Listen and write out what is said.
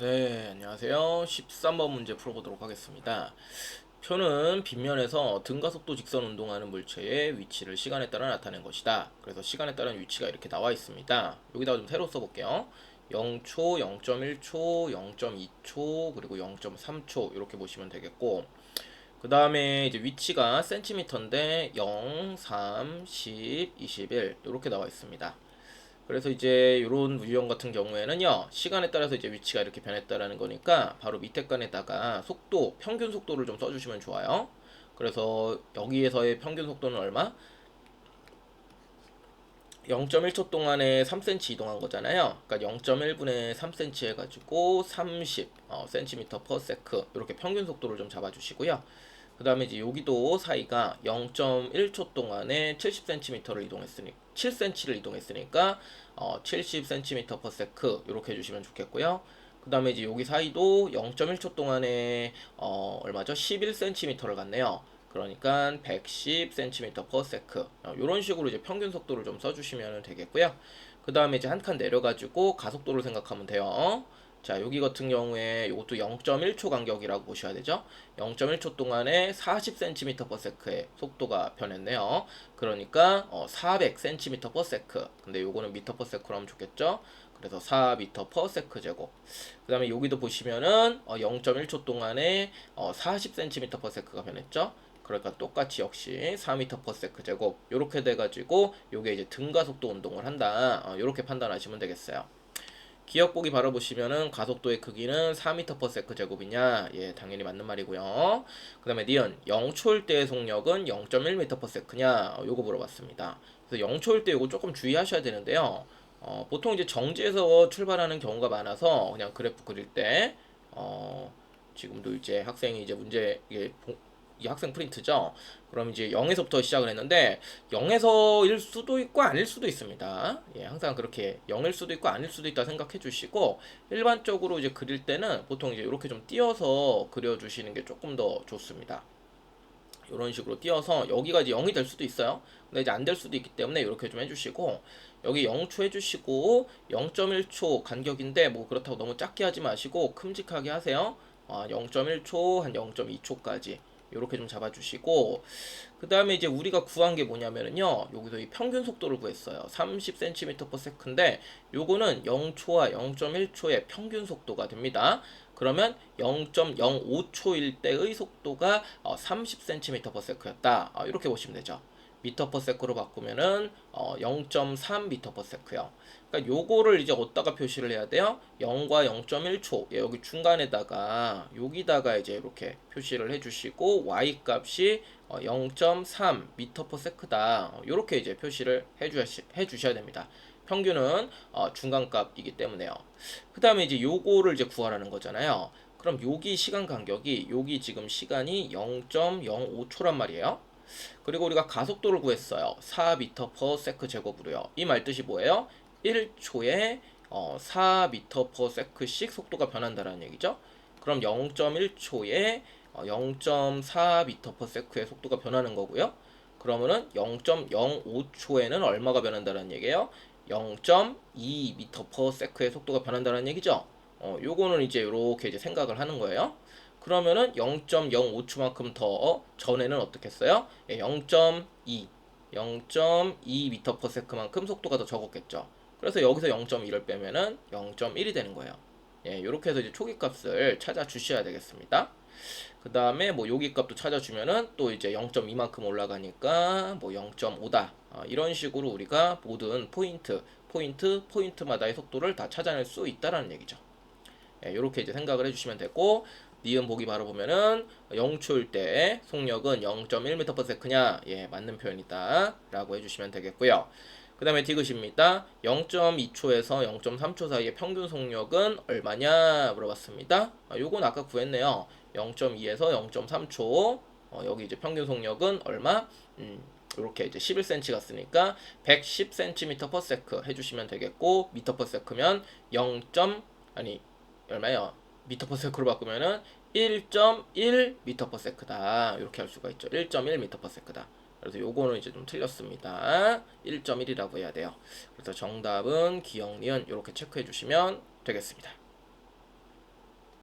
네, 안녕하세요. 13번 문제 풀어보도록 하겠습니다. 표는 빗면에서 등가 속도 직선 운동하는 물체의 위치를 시간에 따라 나타낸 것이다. 그래서 시간에 따른 위치가 이렇게 나와 있습니다. 여기다가 좀 새로 써볼게요. 0초, 0.1초, 0.2초, 그리고 0.3초 이렇게 보시면 되겠고 그 다음에 이제 위치가 센티미터인데 0, 3, 10, 21 이렇게 나와 있습니다. 그래서 이제 이런 유형 같은 경우에는요 시간에 따라서 이제 위치가 이렇게 변했다라는 거니까 바로 밑에 칸에다가 속도 평균 속도를 좀 써주시면 좋아요. 그래서 여기에서의 평균 속도는 얼마? 0.1초 동안에 3cm 이동한 거잖아요. 그러니까 0.1분의 3cm 해가지고 30 어, cm per sec 이렇게 평균 속도를 좀 잡아주시고요. 그 다음에 이제 여기도 사이가 0.1초 동안에 70cm를 이동했으니 7cm를 이동했으니까 어, 70cm per sec 이렇게 해주시면 좋겠고요. 그 다음에 이제 여기 사이도 0.1초 동안에 어, 얼마죠? 11cm를 갔네요. 그러니까 110cm per sec 이런 식으로 이제 평균 속도를 좀 써주시면 되겠고요. 그 다음에 이제 한 칸 내려가지고 가속도를 생각하면 돼요. 자, 여기 같은 경우에 이것도 0.1초 간격이라고 보셔야 되죠. 0.1초 동안에 40cm per sec의 속도가 변했네요. 그러니까 어, 400cm per sec. 근데 요거는 sec로 하면 좋겠죠. 그래서 4m per sec 제곱. 그 다음에 여기도 보시면은 어, 0.1초 동안에 어, 40cm per sec가 변했죠. 그러니까 똑같이 역시 4m per sec 제곱. 요렇게 돼 가지고 요게 이제 등가속도 운동을 한다. 어, 요렇게 판단하시면 되겠어요. 기억 보기 바로 보시면은 가속도의 크기는 4m per sec 제곱이냐? 예, 당연히 맞는 말이고요. 그 다음에 니은 0초일 때의 속력은 0.1m per sec냐? 어, 요거 물어봤습니다. 그래서 0초일 때 요거 조금 주의하셔야 되는데요. 어, 보통 이제 정지에서 출발하는 경우가 많아서 그냥 그래프 그릴 때 어, 지금도 이제 학생이 이제 문제 이게 이 학생 프린트죠. 그럼 이제 0에서부터 시작을 했는데 0에서일 수도 있고 아닐 수도 있습니다. 예, 항상 그렇게 0일 수도 있고 아닐 수도 있다 생각해 주시고 일반적으로 이제 그릴 때는 보통 이제 이렇게 좀 띄어서 그려 주시는 게 조금 더 좋습니다. 이런 식으로 띄어서 여기가 이제 0이 될 수도 있어요. 근데 이제 안 될 수도 있기 때문에 이렇게 좀 해주시고 여기 0초 해주시고 0.1초 간격인데 뭐 그렇다고 너무 작게 하지 마시고 큼직하게 하세요. 아, 0.1초 한 0.2초까지 이렇게 좀 잡아주시고 그 다음에 이제 우리가 구한 게 뭐냐면은요 여기서 이 평균 속도를 구했어요. 30cm per sec인데 요거는 0초와 0.1초의 평균 속도가 됩니다. 그러면 0.05초일 때의 속도가 30cm per sec였다. 어, 이렇게 보시면 되죠 미터 퍼 세크로 바꾸면은 어 0.3 미터 퍼 세크요. 그러니까 요거를 이제 어디다가 표시를 해야 돼요? 0과 0.1초. 예, 여기 중간에다가 여기다가 이제 이렇게 표시를 해 주시고 y 값이 어 0.3 미터 퍼 세크다. 어, 이제 표시를 해 주셔 해 주셔야 됩니다. 평균은 어 중간값이기 때문에요. 그 다음에 이제 요거를 이제 구하라는 거잖아요. 그럼 여기 시간 간격이 여기 지금 시간이 0.05초란 말이에요. 그리고 우리가 가속도를 구했어요. 4m per sec 제곱으로요. 이 말뜻이 뭐예요? 1초에 어, 4m per sec씩 속도가 변한다는 얘기죠. 그럼 0.1초에 어, 0.4m per sec의 속도가 변하는 거고요. 그러면은 0.05초에는 얼마가 변한다는 얘기예요? 0.2m per sec의 속도가 변한다는 얘기죠. 어, 요거는 이제 이렇게 이제 생각을 하는 거예요. 그러면은 0.05초만큼 더 전에는 어떻게 했어요? 0.2 0.2m per sec만큼 속도가 더 적었겠죠. 그래서 여기서 0.2를 빼면은 0.1이 되는 거예요. 예, 이렇게 해서 이제 초기 값을 찾아 주셔야 되겠습니다. 그 다음에 뭐 여기 값도 찾아주면은 또 이제 0.2만큼 올라가니까 뭐 0.5다. 어, 이런 식으로 우리가 모든 포인트, 포인트, 포인트마다의 속도를 다 찾아낼 수 있다라는 얘기죠. 예, 이렇게 이제 생각을 해주시면 되고 니은 보기 바로 보면은 0초일 때 속력은 0.1m/s냐? 예 맞는 표현이다 라고 해주시면 되겠고요. 그 다음에 디귿입니다. 0.2초에서 0.3초 사이의 평균 속력은 얼마냐? 물어봤습니다. 아, 요건 아까 구했네요. 0.2에서 0.3초. 어, 여기 이제 평균 속력은 얼마? 음, 이렇게 이제 11cm 갔으니까 110cm per sec 해주시면 되겠고 미터 per sec면 0. 아니 얼마요? 미터 퍼 세크로 바꾸면은 1.1 미터 퍼 세크다. 이렇게 할 수가 있죠. 1.1 미터 퍼 세크다. 그래서 요거는 이제 좀 틀렸습니다. 1.1이라고 해야 돼요. 그래서 정답은 기억, 니은 이렇게 체크해 주시면 되겠습니다.